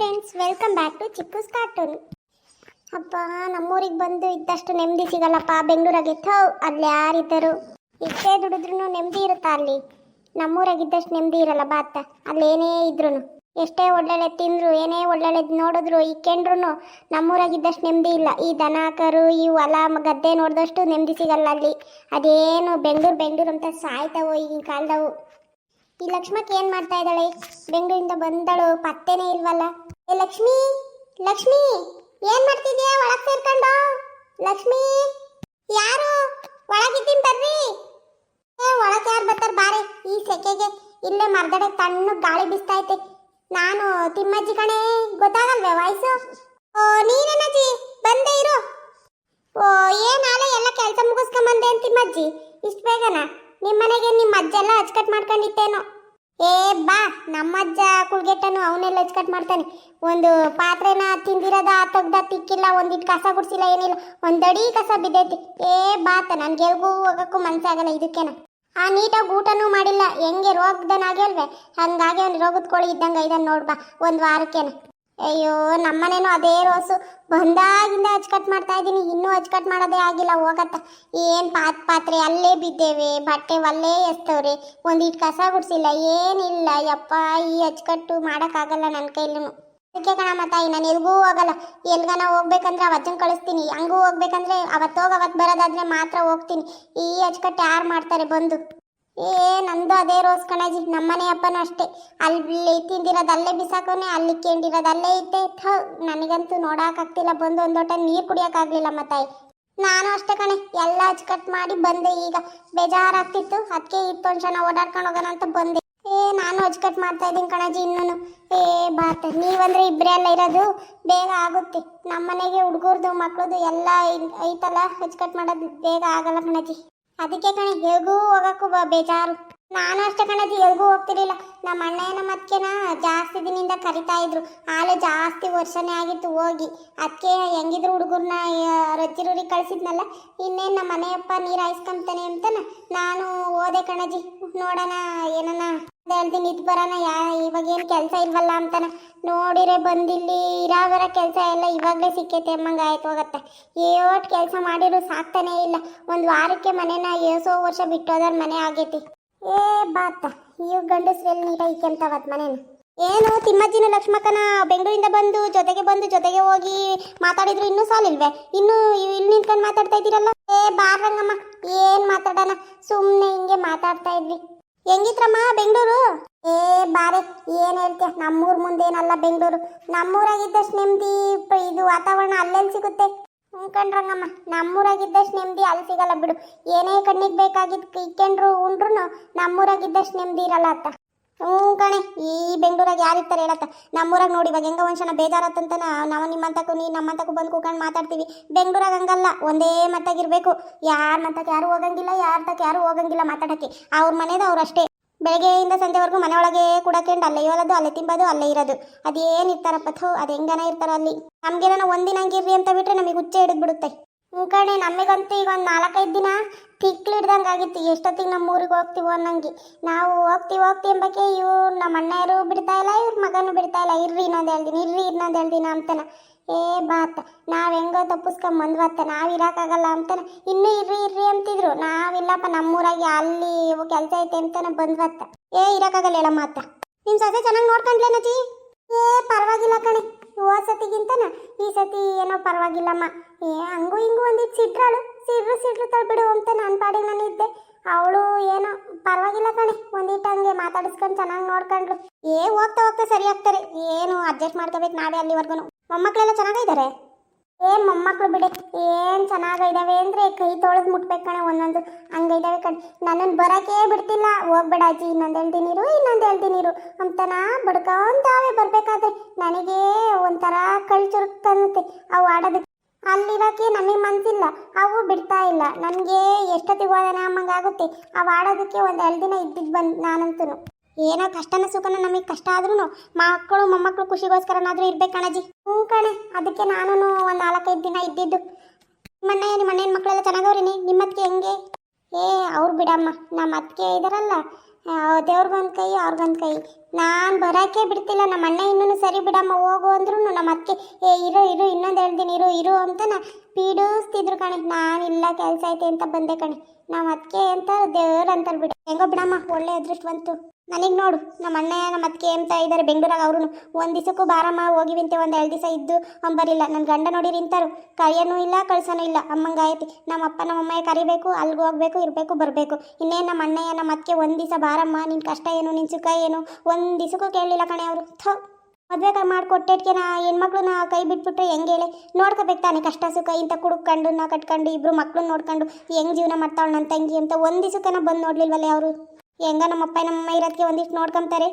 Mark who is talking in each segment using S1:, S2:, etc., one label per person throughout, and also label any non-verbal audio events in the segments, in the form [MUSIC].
S1: Friends welcome back to Chikkoos cartoon ಅಪ್ಪ ನಮ್ಮೂರಿಗೆ ಬಂದು ಇದ್ದಷ್ಟು ನೆಮ್ಮದಿ ಸಿಗಲ್ಲಪ್ಪ, ಬೆಂಗಳೂರಾಗೆ ಹೌ, ಅಲ್ಲಿ ಯಾರಿದ್ದರು? ಎಷ್ಟೇ ದುಡಿದ್ರೂ ನೆಮ್ಮದಿ ಇರುತ್ತಾ ಅಲ್ಲಿ? ನಮ್ಮೂರಾಗಿದ್ದಷ್ಟು ನೆಮ್ಮದಿ ಇರಲ್ಲ ಬಾತ, ಅಲ್ಲಿ ಏನೇ ಇದ್ರು ಎಷ್ಟೇ ಒಳ್ಳೊಳ್ಳೆ ತಿಂದ್ರು, ಏನೇ ಒಳ್ಳೊಳ್ಳೆ ನೋಡಿದ್ರು ಇಕ್ಕೊಂಡ್ರು ನಮ್ಮೂರಾಗಿದ್ದಷ್ಟು ನೆಮ್ಮದಿ ಇಲ್ಲ. ಈ ದನ ಕರು ಈ ಹೊಲ ಗದ್ದೆ ನೋಡಿದಷ್ಟು ನೆಮ್ಮದಿ ಸಿಗಲ್ಲ ಅಲ್ಲಿ. ಅದೇನು ಬೆಂಗಳೂರು ಬೆಂಗಳೂರು ಅಂತ ಸಾಯ್ತಾವೋ ಈಗಿನ ಕಾಲದವು? ಈ ಲಕ್ಷ್ಮಕ್ಕೆ ಏನ್ ಮಾಡ್ತಾ ಇದ್ದಾಳೆ? ಬೆಂಗಳೂರಿಂದ ಬಂದಳು? ಪತ್ತೆನೇ ಇಲ್ವಲ್ಲ? ಏ, ಲಕ್ಷ್ಮಿ! ಲಕ್ಷ್ಮಿ! ಏನ್ ಮಾಡ್ತಿದ್ಯಾ? ಒಳಗ್ ಸೇರ್ಕೊಂಡು. ಲಕ್ಷ್ಮಿ! ಯಾರು? ಒಳಗಿದ್ದೀನಿ ಬರ್ರಿ ಏ, ಒಳಗೆ ಯಾರು ಬರ್ತಾರ ಬಾರೆ? ಈ ಸೆಕೆಗೆ ಇಲ್ಲೇ ಮರ್ದಡೆ ತಣ್ಣು ಗಾಳಿ ಬೀಸ್ತಾ ಐತೆ. ನಾನು ತಿಮ್ಮಜ್ಜಿ ಕಣೆ, ಗೊತ್ತಾಗಲ್ವೇ ವಾಯ್ಸು ಓ ನೀನೇನಜ್ಜಿ ಬಂದೆ ಇರು. ಓ ಏನ್ ನಾಳೆ ಎಲ್ಲ ಕೆಲಸ ಮುಗಿಸ್ಕೊಂಬಂದೆ ಅಂತ ತಿಮ್ಮಜ್ಜಿ? ಇಷ್ಟು ಬೇಗನಾ? ನಿಮ್ಮ ಮನೆಗೆ ನಿಮ್ಮ ಅಜ್ಜೆಲ್ಲ ಅಚ್ಚುಕಟ್ಟು ಅಚ್ಕಟ್ ಮಾಡ್ಕೊಂಡಿತ್ತೇನೋ. ಏ, ಬಾ. ನಮ್ಮಜ್ಜ ಕುಳ್ಗೆಟ್ಟನು ಅವನೆಲ್ಲ ಅಚ್ಕಟ್ ಮಾಡ್ತಾನೆ. ಒಂದು ಪಾತ್ರೆನ ತಿಂದಿರೋದ ತೆಗ್ದ ತಿಕ್ಕಿಲ್ಲ ಒಂದಿಟ್ಟು ಕಸ ಗುಡಿಸಿಲ್ಲ, ಏನಿಲ್ಲ. ಒಂದಡಿ ಕಸ ಬಿದ್ದೈತಿ. ಏ ಬಾತ ನನ್ ಗೆಲ್ಗೂ ಹೋಗಕ್ಕೂ ಮನ್ಸಾಗಲ್ಲ ಇದಕ್ಕೇನ. ಆ ನೀಟಾಗಿ ಊಟನೂ ಮಾಡಿಲ್ಲ. ಹೆಂಗೆ ರೋಗದನಾಗೆ ಅಲ್ವೇ? ಹಂಗಾಗಿ ಅವ್ನು ರೋಗದ ಕೋಳಿ ಇದ್ದಂಗೆ ಇದನ್ನು ನೋಡ್ಬಾ ಒಂದು ವಾರಕ್ಕೇನ. ಅಯ್ಯೋ, ನಮ್ಮನೇನು ಅದೇ ರೋಸು. ಬಂದಾಗಿಂದ ಅಚ್ಕಟ್ ಮಾಡ್ತಾ ಇದ್ದೀನಿ, ಇನ್ನೂ ಅಚ್ಕಟ್ ಮಾಡೋದೇ ಆಗಿಲ್ಲ, ಹೋಗತ್ತ. ಏನು ಪಾತ್ ಪಾತ್ರೆ, ಅಲ್ಲೇ ಬಿದ್ದೇವೆ. ಬಟ್ಟೆ ಅಲ್ಲೇ ಎಸ್ತವ್ರೆ. ಒಂದಿಟ್ಟು ಕಸ ಗುಡಿಸಿಲ್ಲ, ಏನಿಲ್ಲ. ಯಪ್ಪ, ಈ ಅಚ್ಕಟ್ಟು ಮಾಡೋಕ್ಕಾಗಲ್ಲ ನನ್ನ ಕೈಲೂ. ಅದಕ್ಕೆ ಕಣಮ್ಮ ತಾಯಿ, ನಾನು ಎಲ್ಗೂ ಹೋಗಲ್ಲ. ಎಲ್ಗನ ಹೋಗ್ಬೇಕಂದ್ರೆ ಅವತ್ತನ್ನ ಕಳಿಸ್ತೀನಿ. ಹಂಗೂ ಹೋಗ್ಬೇಕಂದ್ರೆ ಅವತ್ತೋಗಿ ಅವತ್ತು ಬರೋದಾದ್ರೆ ಮಾತ್ರ ಹೋಗ್ತೀನಿ. ಈ ಅಚ್ಕಟ್ಟು ಯಾರು ಮಾಡ್ತಾರೆ ಬಂದು? ಏ, ನಂದು ಅದೇ ರೋಸ್ ಕಣಜಿ. ನಮ್ಮನೆ ಅಪ್ಪನೂ ಅಷ್ಟೇ. ಅಲ್ಲಿ ತಿಂದಿರೋದು ಅಲ್ಲೇ ಬಿಸಾಕೋನೆ, ಅಲ್ಲಿ ಕೇಂದಿರೋದಲ್ಲೇ ಥು, ನನಗಂತೂ ನೋಡೋಕ್ಕಾಗ್ತಿಲ್ಲ ಬಂದು ಒಂದು ಲೋಟ ನೀರು ಕುಡಿಯೋಕ್ಕಾಗಲಿಲ್ಲ ಮತ್ತಾಯಿ ನಾನು ಅಷ್ಟೇ ಕಣೆ. ಎಲ್ಲ ಅಚ್ಚುಕಟ್ ಮಾಡಿ ಬಂದೆ ಈಗ. ಬೇಜಾರಾಗ್ತಿತ್ತು. ಅದಕ್ಕೆ ಇತ್ತು ಜನ ಓಡಾಡ್ಕೊಂಡು ಹೋಗೋಣ ಅಂತ ಬಂದೆ. ಏ, ನಾನು ಅಚ್ಚುಕಟ್ ಮಾಡ್ತಾ ಇದ್ದೀನಿ ಕಣಜಿ ಇನ್ನೂ ಏ ಬಾತ ನೀವಂದ್ರೆ ಇಬ್ಬರೇ ಅಲ್ಲ ಇರೋದು. ಬೇಗ ಆಗುತ್ತೆ. ನಮ್ಮನೆಗೆ ಹುಡುಗರ್ದು ಮಕ್ಳದು ಎಲ್ಲ ಐತಲ್ಲ? ಅಚ್ಚುಕಟ್ ಮಾಡೋದು ಬೇಗ ಆಗಲ್ಲ ಕಣಜಿ. ಅದಕ್ಕೆ ಕಣೆ ಎಲ್ಗೂ ಹೋಗಕ್ಕೂ ಬೇಜಾರು. ನಾನು ಅಷ್ಟೇ ಕಣಜಿ, ಎಲ್ಗೂ ಹೋಗ್ತಿರ್ಲಿಲ್ಲ. ನಮ್ಮ ಅಣ್ಣ ನಮ್ಮ ಅತ್ಕೆನ ಜಾಸ್ತಿ ದಿನದಿಂದ ಕರಿತಾ ಇದ್ರು. ಆಲೆ ಜಾಸ್ತಿ ವರ್ಷನೇ ಆಗಿತ್ತು ಹೋಗಿ. ಅದಕ್ಕೆ ಹೆಂಗಿದ್ರು ಹುಡುಗರ್ನ ರಜ್ಜಿರೂರಿಗೆ ಕಳಿಸಿದ್ನಲ್ಲ? ಇನ್ನೇನು ನಮ್ಮ ಮನೆಯಪ್ಪ ನೀರು ಹಾಯಿಸ್ಕೊಂತಾನೆ ಅಂತನ? ನಾನು ಓದೆ ಕಣಜಿ. ನೋಡೋಣ, ಏನನ ಹೇಳ್ತೀನಿ ಇದು ಬರೋಣ ಯಾ, ಇವಾಗ ಏನು ಕೆಲಸ ಇಲ್ವಲ್ಲ ಅಂತಾನೆ? ನೋಡಿರೆ ಬಂದಿಲ್ಲಿ ಇರಾಗರ ಕೆಲಸ ಎಲ್ಲ ಇವಾಗಲೇ ಸಿಕ್ಕೈತೆ ಅಮ್ಮಂಗೆ ಆಯ್ತು ಹೋಗತ್ತೆ. ಏಟ್ ಕೆಲಸ ಮಾಡಿದ್ರು ಸಾಕ್ತಾನೇ ಇಲ್ಲ. ಒಂದು ವಾರಕ್ಕೆ ಮನೆನ ಏಸೋ ವರ್ಷ ಬಿಟ್ಟೋದ್ರ ಮನೆ ಆಗೈತಿ. ಏ ಬಾತ ಇವ್ ಗಂಡಸ್ರಲ್ಲಿ ನೀಟಾಗಿ ಇಕ್ಕೆಂತಾವತ್ ಮನೇನ? ಏನು, ತಿಮ್ಮಜ್ಜಿನ ಲಕ್ಷ್ಮಕ್ಕನ ಬೆಂಗಳೂರಿಂದ ಬಂದು, ಜೊತೆಗೆ ಬಂದು, ಜೊತೆಗೆ ಹೋಗಿ ಮಾತಾಡಿದ್ರು ಇನ್ನೂ ಸಾಲಿಲ್ವೇ? ಇನ್ನು ಇಲ್ಲಿ ನಿಂತ್ಕೊಂಡು ಮಾತಾಡ್ತಾ ಇದ್ದೀರಲ್ಲ? ಏ ಬಾರಂಗಮ್ಮ ಏನ್ ಮಾತಾಡೋಣ? ಸುಮ್ಮನೆ ಹಿಂಗೆ ಮಾತಾಡ್ತಾ ಇದ್ವಿ. ಹೆಂಗಿತ್ರಮ್ಮ ಬೆಂಗಳೂರು? ಏ, ಬಾರೆ, ಏನ್ ಹೇಳ್ತೀಯ? ನಮ್ಮೂರ್ ಮುಂದೇನಲ್ಲ ಬೆಂಗಳೂರು. ನಮ್ಮೂರಾಗಿದ್ದಷ್ಟು ನೆಮ್ಮದಿ ಇದು ವಾತಾವರಣ ಅಲ್ಲೆಲ್ಲಿ ಸಿಗುತ್ತೆ? ಹ್ಞೂ ನಮ್ಮೂರಾಗಿದ್ದಷ್ಟು ನೆಮ್ಮದಿ ಅಲ್ಲಿ ಸಿಗಲ್ಲ ಬಿಡು. ಏನೇ ಕಣ್ಣಿಗೆ ಬೇಕಾಗಿದ್ದು ಇಕ್ಕೊಂಡ್ರು ಉಂಡ್ರು ನಮ್ಮೂರಾಗಿದ್ದಷ್ಟು ನೆಮ್ಮದಿ ಇರಲ್ಲ ಅತ್ತ. ಹ್ಞೂ ಕಣೆ, ಈ ಬೆಂಗಳೂರಾಗ ಯಾರಿರ್ತಾರೆ ಹೇಳತ್ತ. ನಮ್ಮೂರಾಗ ನೋಡಿ, ಇವಾಗ ಹೆಂಗ ಒಂದ್ಸಲ ಬೇಜಾರತ್ತಂತ ನಾವು ನಿಮ್ಮಂತಕ್ಕೂ ನೀ ನಮ್ಮಂತಕ್ಕೂ ಬಂದು ಕೂಕೊಂಡು ಮಾತಾಡ್ತೀವಿ. ಬೆಂಗಳೂರಾಗ ಹಂಗಲ್ಲ, ಒಂದೇ ಮತ್ತಾಗಿರ್ಬೇಕು ಯಾರ ಮತ್ತಕ್ಕೆ ಯಾರು ಹೋಗಂಗಿಲ್ಲ, ಯಾರ ತಕ್ಕ ಯಾರು ಹೋಗಂಗಿಲ್ಲ ಮಾತಾಡಕ್ಕೆ. ಅವ್ರ ಮನೇದು ಅವ್ರಷ್ಟೇ ಬೆಳಗ್ಗೆಯಿಂದ ಸಂಜೆವರೆಗೂ ಮನೆಯೊಳಗೆ ಕುಡಕೊಂಡು ಅಲ್ಲೇ ಹೇಳೋದು ಅಲ್ಲೇ ತಿಂಬೋದು, ಅಲ್ಲೇ ಇರೋದು. ಅದೇನು ಇರ್ತಾರಪ್ಪ ಥೋ, ಅದು ಹೆಂಗನ ಇರ್ತಾರ ಅಲ್ಲಿ. ನಮ್ಗೇನೋ ಒಂದಿನ ಹಂಗಿರ್ರಿ ಅಂತ ಬಿಟ್ರೆ ನಮಗೆ ಹುಚ್ಚೆ ಹಿಡಿದು ಬಿಡುತ್ತೆ ಹ್ಞೂ ಕಣೆ, ನಮಗಂತೂ ಈಗ ಒಂದು ನಾಲ್ಕೈದು ದಿನ ತಿಕ್ಲು ಹಿಡ್ದಂಗೆ ಆಗಿತ್ತು. ಎಷ್ಟೊತ್ತಿಗೆ ನಮ್ಮ ಊರಿಗೆ ಹೋಗ್ತೀವೋ ಅನ್ನಂಗೆ. ನಾವು ಹೋಗ್ತೀವಿ ಹೋಗ್ತೀವಿ ಎಂಬಕ್ಕೆ ಇವ್ರು ನಮ್ಮ ಅಣ್ಣಯರು ಬಿಡ್ತಾ ಇಲ್ಲ, ಇವ್ರ ಮಗನೂ ಬಿಡ್ತಾ ಇಲ್ಲ. ಇರ್ರಿ ಇನ್ನೊಂದು ಹೇಳ್ದಿನಿ ದಿನ ಇರ್ರಿ ಇನ್ನೊಂದು ಹೇಳ್ದಿನ ದಿನ ಅಂತಾನೆ. ಏ ಬಾತ, ನಾವು ಹೆಂಗೋ ತಪ್ಪಿಸ್ಕೊಂಡ್ ಬಂದ್ವಾತ ನಾವು ಇರೋಕ್ಕಾಗಲ್ಲ ಅಂತಾನೆ. ಇನ್ನೂ ಇರ್ರಿ ಇರ್ರಿ ಅಂತಿದ್ರು. ನಾವಿಲ್ಲಪ್ಪ ನಮ್ಮೂರಾಗಿ ಅಲ್ಲಿ ಕೆಲಸ ಐತೆ ಅಂತಾನೆ ಬಂದ್ವತ್ತ. ಏ ಇರೋಕ್ಕಾಗಲ್ಲ ಅತ್ತ. ನಿಮ್ಮ ಸೊಸೆ ಚೆನ್ನಾಗಿ ನೋಡ್ಕೊಂಡ್ಲೇನಜಿ ಏ, ಪರವಾಗಿಲ್ಲ ಕಣೆ. ಹೋದ ಸತಿಗಿಂತನ ಈ ಸತಿ ಏನೋ ಪರವಾಗಿಲ್ಲಮ್ಮ. ಏ, ಹಂಗೂ ಹಿಂಗು ಒಂದಿಟ್ಟು ಸಿಟ್ರಾಳು. ಸಿಡ್ರು ಸಿಡ್ರು ತಳ್ಬಿಡು ಅಂತ ನನ್ನ ಪಾಡಿಗೆ ನಾನು ಇದ್ದೆ ಅವಳು ಏನೋ ಪರವಾಗಿಲ್ಲ ಕಣೆ. ಒಂದಿಟ್ಟು ಹಂಗೆ ಮಾತಾಡಿಸ್ಕೊಂಡು ಚೆನ್ನಾಗಿ ನೋಡ್ಕೊಂಡ್ರು ಏ, ಹೋಗ್ತಾ ಹೋಗ್ತಾ ಸರಿ ಆಗ್ತಾರೆ. ಏನು ಅಡ್ಜಸ್ಟ್ ಮಾಡ್ಕೋಬೇಕು ನಾವೇ ಅಲ್ಲಿವರೆಗೂ ಮೊಮ್ಮಕ್ಕಳೆಲ್ಲ ಚೆನ್ನಾಗಿದ್ದಾರೆ ಏ ಮೊಮ್ಮಕ್ಕಳು ಬಿಡಿ. ಏನು ಚೆನ್ನಾಗಿದ್ದಾವೆ ಅಂದರೆ ಕೈ ತೊಳೆದು ಮುಟ್ಬೇಕು ಕಣೆ ಒಂದೊಂದು. ಹಂಗೈದಾವೆ ಕಣೆ ನನ್ನನ್ನು ಬರೋಕ್ಕೇ ಬಿಡ್ತಿಲ್ಲ. ಹೋಗ್ಬೇಡ ಅಜ್ಜಿ, ಇನ್ನೊಂದು ಹೇಳ್ತೀನಿರು ಇನ್ನೊಂದು ಹೇಳ್ತೀನಿರು ಅಂತನ ಬಡ್ಕೊಂತಾವೆ ಬರಬೇಕಾದ್ರೆ ನನಗೆ ಒಂಥರ ಕಳ್ ಚುರುಕ್ತನ್ನುತ್ತೆ ಅವು ಆಡೋದಕ್ಕೆ ಅಲ್ಲಿರೋಕೆ ನಮಗೆ ಮನ್ಸಿಲ್ಲ. ಅವು ಬಿಡ್ತಾ ಇಲ್ಲ. ನನಗೆ ಎಷ್ಟೊತ್ತಿಗೆ ಹೋದನ ಆಗುತ್ತೆ? ಅವು ಆಡೋದಕ್ಕೆ ಒಂದು ಎರಡು ದಿನ ಇದ್ದಿದ್ದು ಬಂದು ನಾನಂತೂ ಏನೋ ಕಷ್ಟನ ಸುಖನ ನಮಗೆ ಕಷ್ಟ ಆದ್ರೂ ಮಕ್ಕಳು ಮೊಮ್ಮಕ್ಕಳು ಖುಷಿಗೋಸ್ಕರನಾದ್ರೂ ಇರ್ಬೇಕು ಕಣಜಿ ಹ್ಞೂ ಕಣೆ, ಅದಕ್ಕೆ ನಾನು ಒಂದು ನಾಲ್ಕೈದು ದಿನ ಇದ್ದಿದ್ದು. ಮಣ್ಣೆ ನಿಮ್ಮ ಅಣ್ಣನ ಮಕ್ಕಳೆಲ್ಲ ಚೆನ್ನಾಗವ್ರಿ ನಿಮ್ಮದಕ್ಕೆ ಹೆಂಗೆ? ಏ, ಅವ್ರು ಬಿಡಮ್ಮ ನಮ್ಮ ಅತ್ತಿಗೆ ಇದಾರಲ್ಲ ದೇವ್ರಿಗೊಂದು ಕೈ ಅವ್ರಿಗೊಂದು ಕೈ. ನಾನು ಬರೋಕೆ ಬಿಡ್ತಿಲ್ಲ ನಮ್ಮ ಅಣ್ಣ ಇನ್ನೂ ಸರಿ ಬಿಡಮ್ಮ, ಹೋಗು ಅಂದ್ರೂ ನಮ್ಮ ಅತ್ತಿಗೆ, ಏ, ಇರು ಇರು, ಇನ್ನೊಂದು ಹೇಳ್ತೀನಿ, ಇರು ಇರು ಅಂತ ನಾ ಪೀಡಿಸ್ತಿದ್ರು ಕಣೆ. ನಾನು ಇಲ್ಲ ಕೆಲಸ ಐತೆ ಅಂತ ಬಂದೆ ಕಣೆ. ನಮ್ಮ ಅತ್ತಿಗೆ ಅಂತ ದೇವ್ರು ಅಂತಾರೆ ಬಿಡ ಹೆಂಗೋ ಬಿಡಮ್ಮ, ಒಳ್ಳೆ ಅದೃಷ್ಟವಂತು ನನಗೆ ನೋಡು, ನಮ್ಮ ಅಣ್ಣ ನಮ್ಮ ಅತ್ತಿಗೆ ಅಂತ ಇದ್ದಾರೆ ಬೆಂಗಳೂರಾಗ ಅವರು ಒಂದು ದಿವಸಕ್ಕೂ ಬಾರಮ್ಮ ಹೋಗಿವಿಂತೆ ಒಂದು ಎರಡು ದಿವಸ ಇದ್ದು ಅಂಬರಿಲ್ಲ ನನ್ನ ಗಂಡ ನೋಡಿ ನಿಂತಾರು ಕರಿಯನೂ ಇಲ್ಲ, ಕಳ್ಸನೂ ಇಲ್ಲ. ಅಮ್ಮಂಗಾಯತಿ ನಮ್ಮ ಅಪ್ಪ, ನಮ್ಮ ಅಮ್ಮಯ್ಯ ಕರಿಬೇಕು, ಅಲ್ಗೆ ಹೋಗ್ಬೇಕು, ಇರಬೇಕು, ಬರಬೇಕು. ಇನ್ನೇನು ನಮ್ಮ ಅಣ್ಣಯ್ಯ, ನಮ್ಮ ಅತ್ತಿಗೆ ಒಂದು ದಿವಸ ಬಾರಮ್ಮ ನಿನ್ನ ಕಷ್ಟ ಏನು ನಿನ್ನ ಸುಖ ಏನು? ಒಂದು ದಿವಸಕ್ಕೂ ಕೇಳಲಿಲ್ಲ ಕಣೆ ಅವರು. ಥೋ. ಮದುವೆ ಹೆಣ್ಮಕ್ಳು ನಾ ಕೈ ಬಿಟ್ಬಿಟ್ರೆ ಹೆಂಗೆ ಹೇಳಿ? ನೋಡ್ಕೋಬೇಕು ತಾನೆ ಕಷ್ಟ ಸುಖ, ಇಂಥ ಕುಡ್ಕೊಂಡು ನಾ ಕಟ್ಕೊಂಡು, ಇಬ್ರು ಮಕ್ಳು ನೋಡ್ಕೊಂಡು ಹೆಂಗ್ ಜೀವನ ಮಾಡ್ತಾವಳು ನನ್ನ ತಂಗಿ ಅಂತ ಒಂದು ದಿವಸಕ್ಕನ ಬಂದು ನೋಡ್ಲಿಲ್ವಲ್ಲ ಅವರು? ಹೆಂಗ ನಮ್ಮಪ್ಪ ನಮ್ಮಮ್ಮ ಇರೋದಕ್ಕೆ ಒಂದಿಷ್ಟು ನೋಡ್ಕೊಂತಾರೆ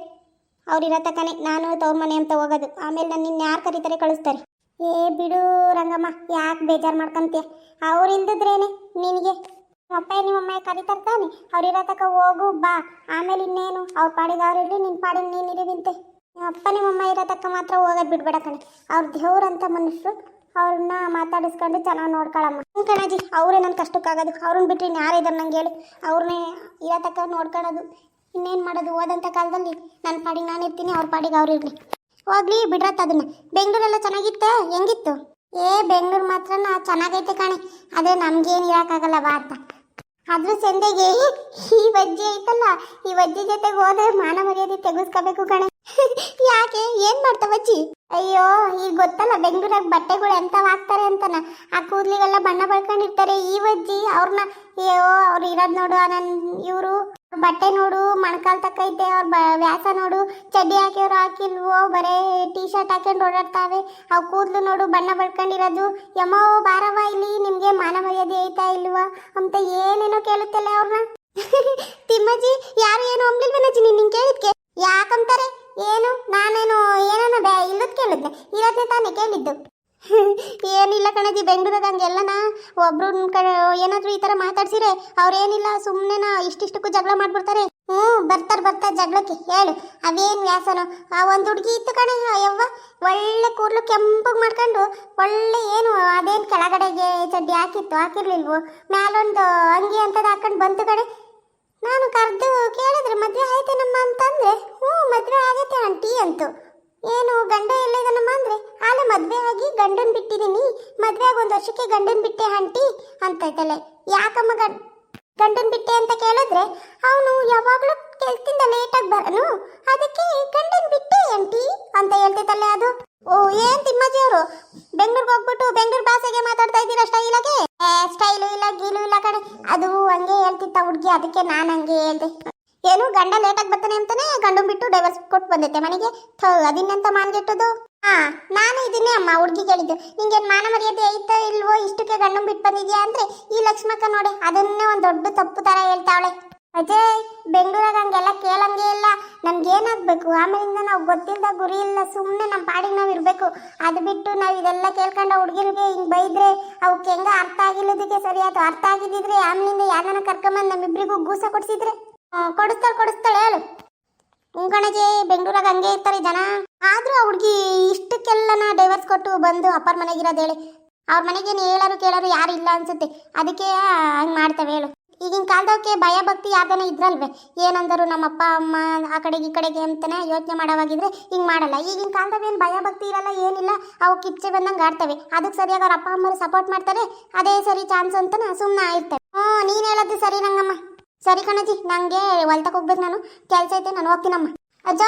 S1: ಅವ್ರು ಇರೋ ತಕ್ಕನೆ ನಾನು ತವ್ರ ಮನೆ ಅಂತ ಹೋಗೋದು. ಆಮೇಲೆ ನನ್ನ ನಿನ್ನ ಯಾರು ಕರೀತಾರೆ ಕಳಿಸ್ತಾರೆ. ಏ ಬಿಡು ರಂಗಮ್ಮ, ಯಾಕೆ ಬೇಜಾರು ಮಾಡ್ಕೊಂತೀಯ? ಅವ್ರು ಇಲ್ದಿದ್ರೇನೆ ನಿನಗೆ? ಅಪ್ಪ ನಿಮ್ಮಮ್ಮ ಕರೀತಾರೆ ತಾನೆ? ಅವ್ರು ಇರೋ ತಕ ಹೋಗು, ಬಾ. ಆಮೇಲೆ ಇನ್ನೇನು? ಅವ್ರ ಪಾಡಿಗೆ ಅವ್ರು ಇರಲಿ ನಿನ್ನ ಪಾಡಿಗೆ ನೀನು ಇರುವಿಂತೆ ನಿಮ್ಮ ಅಪ್ಪ ಇರೋ ತಕ್ಕ ಮಾತ್ರ ಹೋಗೋದು ಬಿಡ್ಬೇಡ ಕಣೆ. ಅವ್ರ ದೇವ್ರಂತ ಮನುಷ್ಯರು ಅವ್ರನ್ನ ಮಾತಾಡಿಸ್ಕೊಂಡು ಚೆನ್ನಾಗಿ ನೋಡ್ಕೊಳ್ಳಮ್ಮ ಹ್ಞೂ ಕಣಜಿ, ಅವರೇ ನನ್ನ ಕಷ್ಟಕ್ಕಾಗೋದು. ಅವ್ರನ್ನ ಬಿಟ್ಟರೆ ಇನ್ನು ಯಾರು ಇದ್ದಾರೆ ನಂಗೆ ಹೇಳಿ. ಅವ್ರನ್ನೇ ಇರೋ ತಕ್ಕ ನೋಡ್ಕೊಳ್ಳೋದು ಇನ್ನೇನು ಮಾಡೋದು? ಹೋದಂಥ ಕಾಲದಲ್ಲಿ ನನ್ನ ಪಾಡಿಗೆ ನಾನು ಇರ್ತೀನಿ, ಅವ್ರ ಪಾಡಿಗೆ ಅವ್ರು ಇರಲಿ. ಹೋಗ್ಲಿ ಬಿಡ್ರತ್ತ ಅದನ್ನ. ಬೆಂಗಳೂರೆಲ್ಲ ಚೆನ್ನಾಗಿತ್ತು? ಹೆಂಗಿತ್ತು? ಏ, ಬೆಂಗಳೂರು ಮಾತ್ರ ಚೆನ್ನಾಗೈತೆ ಕಾಣಿ. ಅದೇ ನಮಗೇನು ಇರೋಕ್ಕಾಗಲ್ಲ ಬಾ ಅಂತ. ಅದ್ರ ಸಂದೆಗೆ ಈ ವಜ್ಜೆ ಐತಲ್ಲ, ಈ ಬಜ್ಜಿ ಜೊತೆಗೆ ಹೋದ್ರೆ ಮಾನ ಮರ್ಯಾದೆ ತೆಗೆಸ್ಕೋಬೇಕು ಕಣೆ. ಯಾಕೆ? ಏನ್ ಮಾಡ್ತಾವ ಅಜ್ಜಿ? ಅಯ್ಯೋ, ಈಗ ಗೊತ್ತಲ್ಲ, ಬೆಂಗಳೂರಾಗ ಬಟ್ಟೆಗಳು ಎಂತ ಹಾಕ್ತಾರೆ ಅಂತನ. ಆ ಕೂದ್ಲಿಗೆಲ್ಲ ಬಣ್ಣ ಬಳ್ಕೊಂಡಿರ್ತಾರೆ. ಈ ಅಜ್ಜಿ ಅವ್ರನ್ನ ಅಯ್ಯೋ, ಅವ್ರು ಇರೋದ್ ನೋಡು, ನನ್ ಇವರು ಬಟ್ಟೆ ನೋಡು, ಮೊಣಕಾಲ್ ತಕ್ಕೈತೆ ಅವ್ರ ವ್ಯಾಸ ನೋಡು, ಚಡ್ಡಿ ಹಾಕಿವ್ರು ಹಾಕಿಲ್ವೋ, ಬರೇ ಟೀ ಶರ್ಟ್ ಹಾಕೊಂಡು ಓಡಾಡ್ತಾವೆ. ಅವ್ ಕೂದ್ಲು ನೋಡು, ಬಣ್ಣ ಬಳ್ಕೊಂಡಿರೋದು. ಯಮೋ ಬಾರವ ಇಲ್ಲಿ ನಿಮ್ಗೆ ಮಾನ ಮರ್ಯಾದೆ ಐತಾ ಇಲ್ವಾ? ಅಂತ ಏನೇನೋ ಕೇಳುತ್ತಲ್ಲ ಅವ್ರನ್ನ [LAUGHS] ತಿಮ್ಮಜ್ಜಿ, ಯಾರು ಏನು ಅಂಬ್ಲಿಲ್ವೇನಜ್ಜಿ ನೀನ್ ಕೇಳಿದ್ಕೆ? ಯಾಕಂತಾರೆ? ಏನು? ನಾನೇನು ಏನೇನೋ ಬೇ ಇಲ್ಲದ್ ಕೇಳಿದ್ನೆ. ಇರತ್ತೆ ತಾನೇ ಕೇಳಿದ್ದು. ಏನಿಲ್ಲ ಕಣಜಿ ಬೆಂಗಳೂರದಂಗೆ ಹಂಗೆಲ್ಲನ ಒಬ್ರು ಕಡೆ ಏನಾದ್ರು ಈ ಥರ ಮಾತಾಡ್ಸಿರೆ ಅವ್ರೇನಿಲ್ಲ ಸುಮ್ಮನೆನ ಇಷ್ಟಿಷ್ಟಕ್ಕೂ ಜಗಳ ಮಾಡ್ಬಿಡ್ತಾರೆ. ಹ್ಞೂ, ಬರ್ತಾರೆ ಬರ್ತಾರೆ ಜಗಳಕ್ಕೆ. ಹೇಳು, ಅವೇನು ವ್ಯಾಸನ? ಆ ಒಂದು ಹುಡುಗಿ ಇತ್ತು ಕಣೆ, ಯವ್ವ. ಒಳ್ಳೆ ಕೂದಲು ಕೆಂಪಗೆ ಮಾಡ್ಕೊಂಡು, ಒಳ್ಳೆ ಏನು, ಅದೇನು ಕೆಳಗಡೆಗೆ ಚಡ್ಡಿ ಹಾಕಿತ್ತು, ಹಾಕಿರ್ಲಿಲ್ವೋ? ಮ್ಯಾಲೊಂದು ಅಂಗಿ ಅಂತದ್ ಹಾಕೊಂಡು ಬಂತು ಕಣೆ. ನಾನು ಕರೆದು ಕೇಳಿದ್ರೆ ಮದುವೆ ಆಯ್ತೇನಮ್ಮ ಅಂತಂದ್ರೆ, ಹ್ಞೂ, ಮದುವೆ ಆಗೈತೆ ಆಂಟಿ ಅಂತು. ಏನು, ಗಂಡ ಎಲ್ಲಿದಾನಮ್ಮ ಅಂದ್ರೆ, ಆಲೆ ಮದುವೆ ಆಗಿ ಗಂಡನ್ ಬಿಟ್ಟಿದ್ದೀನಿ ಮದುವೆ ಆಗಿ ಒಂದು ವರ್ಷಕ್ಕೆ ಗಂಡನ್ ಬಿಟ್ಟೆ ಆಂಟಿ ಅಂತ ಇದ್ದಾಳೆ ಯಾಕಮ್ಮ ಗಂಡ, ಗಂಡನ್ ಬಿಟ್ಟೆ ಅಂತ ಕೇಳಿದ್ರೆ, ಅವನು ಯಾವಾಗಲೂ ಕೆಲ್ಸದಿಂದ ಲೇಟಾಗಿ ಬರನು, ಅದಕ್ಕೆ ಗಂಡನ್ ಬಿಟ್ಟೆ ಆಂಟಿ ಅಂತ ಹೇಳ್ತಿದ್ದಲ್ಲೇ ಅದು. ಓ ಏನ್ ತಿಮ್ಮಜ್ಜಿ ಅವರು? ಬೆಂಗಳೂರಿಗೆ ಹೋಗ್ಬಿಟ್ಟು ಬೆಂಗಳೂರು ಭಾಷೆಗೆ ಮಾತಾಡ್ತಾ ಇದ್ದೀರಾ ಸ್ಟೈಲಾಗೆ ಸ್ಟೈಲು ಇಲ್ಲ, ಗೀಲು ಇಲ್ಲ ಕಡೆ ಅದು ಹಂಗೆ ಹೇಳ್ತಿತ್ತ ಹುಡುಗಿ, ಅದಕ್ಕೆ ನಾನು ಹಂಗೆ ಹೇಳ್ದೆ. ಏನು, ಗಂಡ ಲೇಟಾಗಿ ಬರ್ತಾನೆ ಅಂತಾನೆ ಗಂಡು ಬಿಟ್ಟು ಡೈವರ್ಸ್ ಕೊಟ್ಟು ಬಂದೈತೆ ಮನೆಗೆ? ಥೋ, ಅದಿನ್ನಂತ ಮಾನ್ಗೆಟ್ಟದು ಹಾ, ನಾನು ಇದನ್ನೇ ಅಮ್ಮ ಹುಡುಗಿ ಕೇಳಿದ್ದು. ನಿಂಗೇನು ಮಾನ ಮರ್ಯಾದೆ ಐತೋ ಇಲ್ವೋ ಇಷ್ಟಕ್ಕೆ ಗಂಡು ಬಿಟ್ಟು ಬಂದಿದ್ಯಾ ಅಂದ್ರೆ ಈ ಲಕ್ಷ್ಮಕ್ಕ ನೋಡಿ ಅದನ್ನೇ ಒಂದು ದೊಡ್ಡ ತಪ್ಪು ತರ ಹೇಳ್ತಾವಳೆ. ಅಜಯ್, ಬೆಂಗಳೂರಾಗ ಹಂಗೆಲ್ಲ ಕೇಳ ಏನಾಗ್ಬೇಕು? ಆಮೇಲಿಂದ ನಾವು ಗೊತ್ತಿಲ್ಲದ ಗುರಿ ಇಲ್ಲ ಸುಮ್ಮನೆ ನಮ್ಮ ಪಾಡಿಗೆ ನಾವು ಇರಬೇಕು. ಅದು ಬಿಟ್ಟು ನಾವು ಇದೆಲ್ಲ ಕೇಳ್ಕೊಂಡು ಹುಡುಗಿರಿಗೆ ಹಿಂಗೆ ಬೈದ್ರೆ ಅವಕ್ಕೆ ಹೆಂಗೆ ಅರ್ಥ ಆಗಿಲ್ಲದಕ್ಕೆ ಸರಿ ಆಯ್ತು. ಅರ್ಥ ಆಗಿದ್ದಿದ್ರೆ ಆಮೇಲಿಂದ ಯಾರನ್ನ ಕರ್ಕೊಂಬಂದು ನಮ್ಮಿಬ್ರಿಗೂ ಗೂಸ ಕೊಡಿಸಿದ್ರೆ? ಕೊಡಿಸ್ತಾಳೆ ಕೊಡಿಸ್ತಾಳೆ ಹೇಳು. ಉಂಕಣಜಿ ಬೆಂಗಳೂರಾಗ ಹಂಗೆ ಇರ್ತಾರೆ ಜನ. ಆದರೂ ಆ ಹುಡುಗಿ ಇಷ್ಟಕ್ಕೆಲ್ಲನ ಡೈವರ್ಸ್ ಕೊಟ್ಟು ಬಂದು ಅಪ್ಪರ ಮನೆಗಿರೋದು ಹೇಳಿ. ಅವ್ರ ಮನೆಗೇನು ಹೇಳೋರು ಕೇಳೋರು ಯಾರು ಇಲ್ಲ ಅನ್ಸುತ್ತೆ. ಅದಕ್ಕೆ ಹಂಗೆ ಮಾಡ್ತವೆ ಹೇಳು. ಈಗಿನ ಕಾಲದವಕ್ಕೆ ಭಯ ಭಕ್ತಿ ಇದ್ರಲ್ವೇ? ಏನಂದರು ನಮ್ಮ ಅಪ್ಪ ಅಮ್ಮ, ಆ ಕಡೆಗೆ ಈ ಕಡೆಗೆ ಅಂತಾನೆ ಯೋಚನೆ ಮಾಡೋವಾಗಿದ್ರೆ ಹಿಂಗೆ ಮಾಡಲ್ಲ. ಈಗಿನ ಕಾಲದಾಗ ಏನು ಭಯ ಭಕ್ತಿ ಇರಲ್ಲ, ಏನಿಲ್ಲ, ಅವು ಕಿಚ್ಚೆ ಬಂದಂಗೆ ಆಡ್ತವೆ. ಅದಕ್ಕೆ ಸರಿಯಾಗಿ ಅವ್ರ ಅಪ್ಪ, ಅಮ್ಮರು ಸಪೋರ್ಟ್ ಮಾಡ್ತಾರೆ, ಅದೇ ಸರಿ ಚಾನ್ಸ್ ಅಂತ ಸುಮ್ಮನೆ ಇರ್ತವೆ ಹ್ಞೂ, ನೀನು ಹೇಳೋದು ಸರಿ ನಂಗಮ್ಮ. ಸರಿ ಕಣಜಿ ನನಗೆ ಹೊಲ್ತಕ್ಕೆ ಹೋಗ್ಬೇಕು ನಾನು. ಕೆಲಸ ಐತೆ, ನಾನು ಹೋಗ್ತೀನಮ್ಮ. ಅಜ್ಜ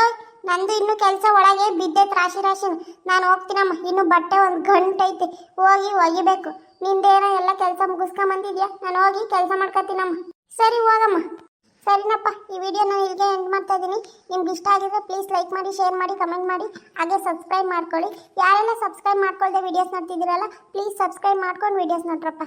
S1: ನಂದು ಇನ್ನು ಕೆಲಸ ಒಳಗೆ ಬಿದ್ದೈತೆ ರಾಶಿ ರಾಶಿ ನಾನು ಹೋಗ್ತೀನಮ್ಮ, ಇನ್ನು ಬಟ್ಟೆ ಒಂದು ಗಂಟೆ ಐತೆ. ಹೋಗಿ ಒಗಿಬೇಕು ನಿಂದೇನೋ ಎಲ್ಲ ಕೆಲಸ ಮುಗಿಸ್ಕೊಂಬಂದಿದ್ಯಾ? ನಾನು ಹೋಗಿ ಕೆಲಸ ಮಾಡ್ಕೊತೀನಮ್ಮ. ಸರಿ ಹೋಗಮ್ಮ. ಸರಿನಪ್ಪ, ಈ ವಿಡಿಯೋ ನಾನು ಇಲ್ಲಿಗೆ ಎಂಡ್ ಮಾಡ್ತಾ ಇದ್ದೀನಿ ನಿಮ್ಗೆ ಇಷ್ಟ ಆಗಿದ್ರೆ ಪ್ಲೀಸ್ ಲೈಕ್ ಮಾಡಿ ಶೇರ್ ಮಾಡಿ ಕಮೆಂಟ್ ಮಾಡಿ. ಹಾಗೆ ಸಬ್ಸ್ಕ್ರೈಬ್ ಮಾಡ್ಕೊಳ್ಳಿ. ಯಾರೆಲ್ಲ ಸಬ್ಸ್ಕ್ರೈಬ್ ಮಾಡ್ಕೊಳ್ದೆ ವಿಡಿಯೋಸ್ ನೋಡ್ತಿದ್ದೀರಲ್ಲ ಪ್ಲೀಸ್ ಸಬ್ಸ್ಕ್ರೈಬ್ ಮಾಡ್ಕೊಂಡು ವಿಡಿಯೋಸ್ ನೋಡ್ರಪ್ಪ.